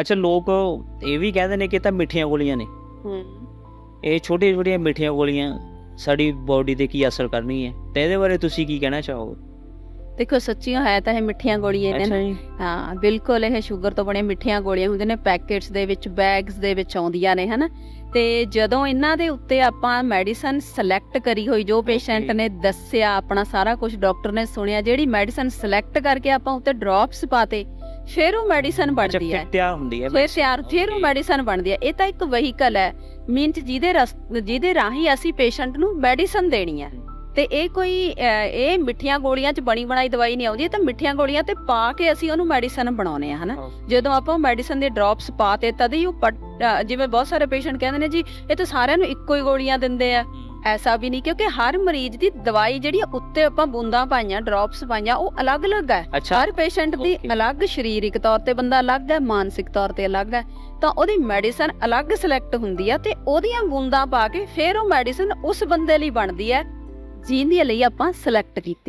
ਅੱਛਾ ਲੋਕ ਇਹ ਵੀ ਕਹਿੰਦੇ ਨੇ ਕਿ ਇਹ ਤਾਂ ਮਿੱਠੀਆਂ ਗੋਲੀਆਂ ਨੇ। ਹੂੰ। ਇਹ ਛੋਟੀਆਂ ਛੋਟੀਆਂ ਮਿੱਠੀਆਂ ਗੋਲੀਆਂ ਸਾਡੀ ਬਾਡੀ ਤੇ ਕੀ ਅਸਰ ਕਰਨੀ ਹੈ? ਤੇ ਇਹਦੇ ਬਾਰੇ ਤੁਸੀਂ ਕੀ ਕਹਿਣਾ ਚਾਹੋਗੇ? ਦੇਖੋ ਸੱਚੀਆਂ ਹੈ ਤਾਂ ਇਹ ਮਿੱਠੀਆਂ ਗੋਲੀਆਂ ਨੇ ਨਾ। ਅੱਛਾ ਜੀ। ਹਾਂ ਬਿਲਕੁਲ ਇਹ ਸ਼ੂਗਰ ਤੋਂ ਬਣੇ ਮਿੱਠੀਆਂ ਗੋਲੀਆਂ ਹੁੰਦੀਆਂ ਨੇ ਪੈਕੇਟਸ ਦੇ ਵਿੱਚ ਬੈਗਸ ਦੇ ਵਿੱਚ ਆਉਂਦੀਆਂ ਨੇ ਹਨਾ। ਤੇ ਜਦੋਂ ਇਹਨਾਂ ਦੇ ਉੱਤੇ ਆਪਾਂ ਮੈਡੀਸਨ ਸਿਲੈਕਟ ਕਰੀ ਹੋਈ ਜੋ ਪੇਸ਼ੈਂਟ Okay. ਨੇ ਦੱਸਿਆ ਆਪਣਾ ਸਾਰਾ ਕੁਝ ਡਾਕਟਰ ਨੇ ਸੁਣਿਆ ਜਿਹੜੀ ਮੈਡੀਸਨ ਸਿਲੈਕਟ ਕਰਕੇ ਆਪਾਂ ਉੱਤੇ ਡ੍ਰੌਪਸ ਪਾਤੇ ਫਿਰ ਉਹ ਮੈਡੀਸਨ ਬਣਦੀ ਹੈ। ਤਿਆਰ ਹੁੰਦੀ ਹੈ ਫਿਰ ਤਿਆਰ ਫਿਰ ਉਹ. ਮੈਡੀਸਨ ਬਣਦੀ ਹੈ। ਇਹ ਤਾਂ ਇੱਕ ਵਹੀਕਲ ਹੈ। ਮੀਨਸ ਜਿਹਦੇ ਜਿਹਦੇ ਰਾਹੀਂ ਅਸੀਂ ਪੇਸ਼ੈਂਟ ਨੂੰ ਮੈਡੀਸਨ ਦੇਣੀ ਹੈ। ਤੇ ਇਹ ਕੋਈ ਇਹ ਮਿੱਠੀਆਂ ਗੋਲੀਆਂ 'ਚ ਬਣੀ ਬਣਾਈ ਦਵਾਈ ਨਹੀਂ ਆਉਂਦੀ। ਇਹ ਤਾਂ ਮਿੱਠੀਆਂ ਗੋਲੀਆਂ ਤੇ ਪਾ ਕੇ ਅਸੀਂ ਉਹਨੂੰ ਮੈਡੀਸਨ ਬਣਾਉਨੇ ਆ ਹਨਾ? ਜਦੋਂ ਆਪਾਂ ਮੈਡੀਸਨ ਦੇ ਡ੍ਰੌਪਸ ਪਾਤੇ ਤਦ ਹੀ ਉਹ ਜਿਵੇਂ ਬਹੁਤ ਸਾਰੇ ਪੇਸ਼ੈਂਟ ਕਹਿੰਦੇ ਨੇ ਜੀ ਇਹ ਤਾਂ ਸਾਰਿਆਂ ਨੂੰ ਇੱਕੋ ਹੀ ਗੋਲੀਆਂ ਦਿੰਦੇ ਆ। ਐਸਾ ਵੀ ਨਹੀਂ ਕਿਉਂਕਿ ਹਰ ਮਰੀਜ਼ ਦੀ ਦਵਾਈ ਜਿਹੜੀ ਆ, ਉੱਤੇ ਆਪਾਂ ਬੂੰਦਾਂ ਪਾਈਆਂ ਡ੍ਰੌਪਸ ਪਾਈਆਂ ਉਹ ਅਲੱਗ-ਅਲੱਗ ਹੈ। ਅੱਛਾ। ਹਰ ਪੇਸ਼ੈਂਟ ਦੀ Okay. ਅਲੱਗ ਸਰੀਰਕ ਤੌਰ ਤੇ ਬੰਦਾ ਅਲੱਗ ਹੈ ਮਾਨਸਿਕ ਤੌਰ ਤੇ ਅਲੱਗ ਹੈ। ਤਾਂ ਉਹਦੀ ਮੈਡੀਸਨ ਅਲੱਗ ਸਿਲੈਕਟ ਹੁੰਦੀ ਹੈ ਤੇ ਉਹਦੀਆਂ ਬੂੰਦਾਂ ਪਾ ਕੇ ਫਿਰ ਉਹ ਮੈਡੀਸਨ ਉਸ ਬੰਦੇ ਲਈ ਬਣਦੀ ਹੈ ਜਿਹਦੇ ਲਈ ਆਪਾਂ ਸਿਲੈਕਟ ਕੀਤੀ।